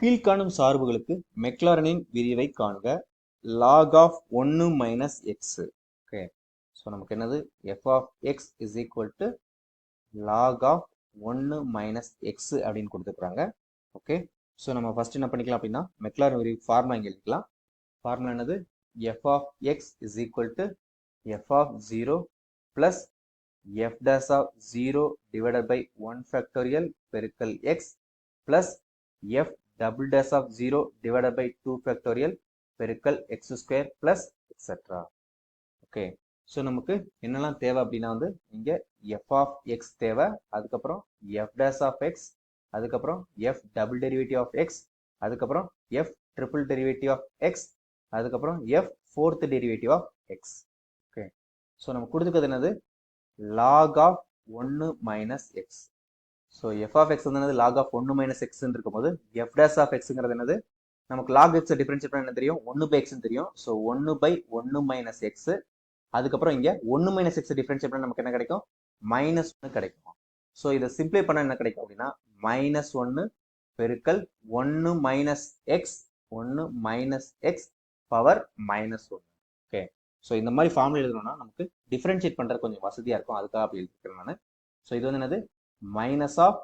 கீழ்காணும் சார்புகளுக்கு மெக்லாரனின் விரிவை காண்க. log ஆஃப் ஒன்று மைனஸ் எக்ஸ் ஓகே ஸோ நமக்கு என்னது? F of x is equal to log of ஒன்று மைனஸ் எக்ஸ் அப்படின்னு கொடுத்துருக்குறாங்க. ஓகே ஸோ நம்ம ஃபஸ்ட் என்ன பண்ணிக்கலாம் அப்படின்னா மெக்லாரன் விரிவு ஃபார்முலா இங்கே எழுதிக்கலாம். ஃபார்முலா என்னது? F of x is equal to f of zero plus f dash of zero divided by one factorial பெருக்கல் x plus f double dash of zero divided by two factorial பெருக்கல் x square plus etcetera okay so நமக்கு என்னெல்லாம் தேவை அப்படின்னா வந்து இங்கே F of x தேவை அதுக்கப்புறம் எஃப் டேஸ் ஆஃப் எக்ஸ் அதுக்கப்புறம் f double derivative of x அதுக்கப்புறம் f triple derivative of x அதுக்கப்புறம் f fourth derivative of x okay so நம்ம கொடுத்துக்கிறது என்னது? லாக் ஆஃப் ஒன்று minus x so f of x வந்து என்னது? லாக் ஆஃப் ஒன்று மைனஸ் எக்ஸ்ன்னு இருக்கும்போது எஃப் டேஸ் ஆஃப் எக்ஸுங்கிறது என்னது? நமக்கு லாக் எக்ஸ் டிஃபரன்ஷியேட் என்ன தெரியும்? ஒன்று பை எக்ஸ்னு தெரியும். ஸோ ஒன்று பை ஒன்று மைனஸ் எக்ஸ் அதுக்கப்புறம் இங்கே ஒன்று மைனஸ் எக்ஸ் டிஃபரன்ஷியேட் பண்ண நமக்கு என்ன கிடைக்கும்? மைனஸ் ஒன்று கிடைக்கும். ஸோ இதை சிம்ப்ளை பண்ண என்ன கிடைக்கும் அப்படின்னா மைனஸ் ஒன்று பெருக்கல் ஒன்று மைனஸ் எக்ஸ் ஒன்று மைனஸ் எக்ஸ் பவர் மைனஸ் ஒன்று ஓகே ஸோ இந்த மாதிரி ஃபார்முலா எழுதணும்னா நமக்கு டிஃப்ரென்ஷியேட் பண்ணுறது கொஞ்சம் வசதியாக இருக்கும். அதுக்காக அப்படி எழுதிக்கிறேன் நான். ஸோ இது வந்து என்னது? மைனஸ் ஆஃப்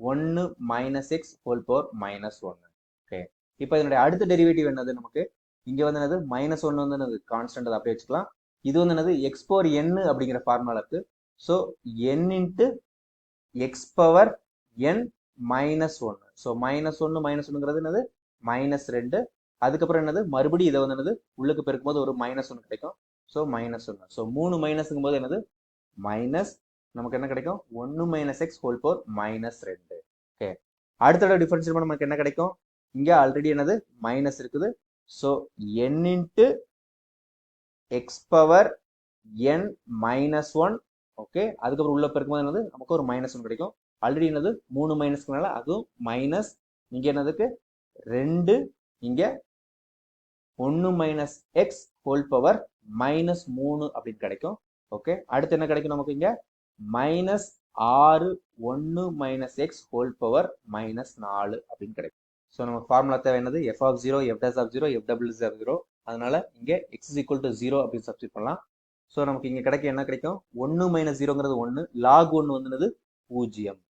ஒன்று minus x whole power minus ஒன்று ஓகே இப்போ இதனுடைய அடுத்த டெரிவேட்டிவ் என்னது நமக்கு? இங்கே வந்து என்னது? மைனஸ் ஒன்று வந்து என்னது? கான்ஸ்டன்ட் அதை அப்படியே வச்சுக்கலாம். இது வந்து என்னது? எக்ஸ் பவர் என் அப்படிங்கிற ஃபார்முலா இருக்கு. So n into x power n minus ஒன்று ஸோ மைனஸ் ஒன்று மைனஸ் ஒன்றுங்கிறது என்னது? மைனஸ் ரெண்டு. அதுக்கப்புறம் என்னது? மறுபடியும் இதை வந்து என்னது? உள்ளுக்கு பெருக்கும்போது ஒரு மைனஸ் ஒன்று கிடைக்கும். ஸோ மைனஸ் ஒன்று ஸோ மூணு மைனஸுங்கும் போது என்னது? மைனஸ் நமக்கு என்ன கிடைக்கும்? ஒன்று minus x whole power minus ரெண்டு. ஓகே அடுத்த டிஃபரன்ஷியல் நமக்கு என்ன கிடைக்கும்? இங்கே ஆல்ரெடி என்னது? மைனஸ் இருக்குது. So n into x power n minus one okay அதுக்கப்புறம் உள்ள பெருக்கும்போது என்னது? நமக்கு ஒரு மைனஸ் ஒன் கிடைக்கும். ஆல்ரெடி என்னது? மூணு மைனஸ்க்குனால அதுவும் மைனஸ் இங்கே என்னதுக்கு? ரெண்டு. இங்கே ஒன்று minus x whole power minus மூணு அப்படின்னு கிடைக்கும். ஓகே அடுத்து என்ன கிடைக்கும் நமக்கு இங்கே? மைனஸ் ஆறு ஒன்று minus x whole power minus நாலு அப்படின்னு கிடைக்கும். ஸோ நம்ம ஃபார்முலா தேவை என்னது? F of zero f dash of zero f double of zero அதனால இங்கே x is equal to zero அப்படின்னு சப்ஸ்டிட் பண்ணலாம். ஸோ நமக்கு இங்கே கிடைக்க என்ன கிடைக்கும்? ஒன்று மைனஸ் ஜீரோங்கிறது ஒன்று லாக் ஒன்று வந்து பூஜ்ஜியம்.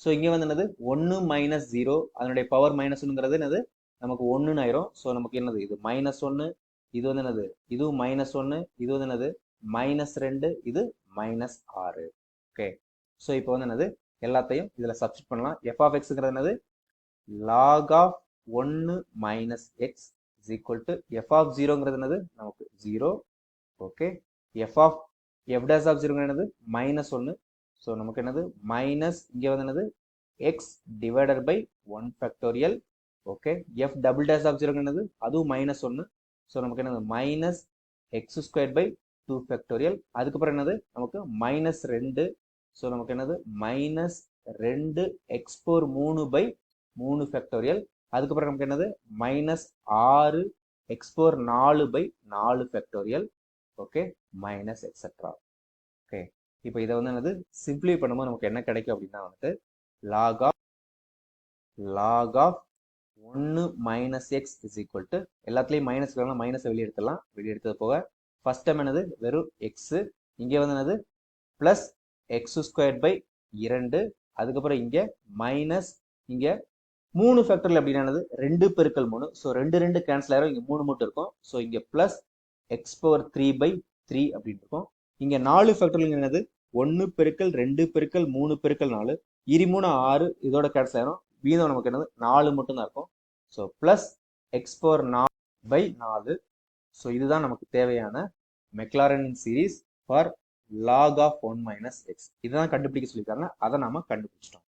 ஸோ இங்கே வந்து என்னது? ஒன்று மைனஸ் ஜீரோ அதனுடைய பவர் மைனஸ் ஒன்றுங்கிறது என்னது? நமக்கு ஒன்றுன்னு ஆயிரும். ஸோ நமக்கு என்னது? இது மைனஸ் ஒன்று இது வந்து என்னது? இதுவும் மைனஸ் ஒன்று இது வந்து என்னது? மைனஸ் ரெண்டு இது மைனஸ் ஆறு. ஓகே ஸோ இப்போ வந்து என்னது? எல்லாத்தையும் இதில் சப்ஸ்டிட் பண்ணலாம். எஃப் ஆஃப் எக்ஸுங்கிறது என்னது? லாக் ஆஃப் ஒன்று minus x is equal to f of ஜீரோங்கிறது என்னது? நமக்கு zero okay f of f dash of ஜீரோங்கிறது என்னது? மைனஸ் ஒன்று ஸோ நமக்கு என்னது? மைனஸ் இங்கே வந்து என்னது? X divided by one factorial okay f double dash of ஜீரோங்கிறது என்னது? அதுவும் மைனஸ் ஒன்று ஸோ நமக்கு என்னது? Minus x square by two factorial அதுக்கப்புறம் என்னது? நமக்கு மைனஸ் ரெண்டு. ஸோ நமக்கு என்னது? மைனஸ் ரெண்டு எக்ஸ் போர் மூணு பை மூணு ஃபேக்டோரியல் அதுக்கப்புறம் நமக்கு என்னது? மைனஸ் ஆறு எக்ஸ் போர் நாலு பை நாலு factorial okay minus etcetera okay இப்போ இதை வந்து என்னது? சிம்பிளை பண்ணும்போது நமக்கு என்ன கிடைக்கும் அப்படின்னா வந்துட்டு லாக் ஆஃப் லாக் ஆஃப் ஒன்று minus x is equal to எல்லாத்துலேயும் மைனஸ் மைனஸை வெளியே எடுத்துடலாம் வெளியே எடுத்தது போக ஃபர்ஸ்ட் டைம் என்னது? வெறும் எக்ஸு இங்கே வந்து என்னது? ப்ளஸ் எக்ஸ் ஸ்கொயர் பை இரண்டு அதுக்கப்புறம் இங்கே மைனஸ் இங்கே மூணு ஃபேக்டரில் அப்படின்னானது ரெண்டு பெருக்கல் மூணு. ஸோ ரெண்டு ரெண்டு கேன்சல் ஆயிரும். இங்கே மூணு மட்டும் இருக்கும். ஸோ இங்கே plus x power three by three அப்படின்னு இருக்கும். இங்கே நாலு ஃபேக்டரில் என்னது? ஒன்று பெருக்கல் ரெண்டு பெருக்கல் மூணு பெருக்கல் நாலு. இருமூணு ஆறு இதோட கேன்சல் ஆயிரும். வீதம் நமக்கு என்னது? நாலு மட்டும் தான் இருக்கும். ஸோ ப்ளஸ் எக்ஸ் பவர் நாலு பை நாலு. ஸோ இதுதான் நமக்கு தேவையான Maclaurin series for log of one minus x இதுதான் கண்டுபிடிக்க சொல்லியிருக்காங்க அதை நாம கண்டுபிடிச்சிட்டோம்.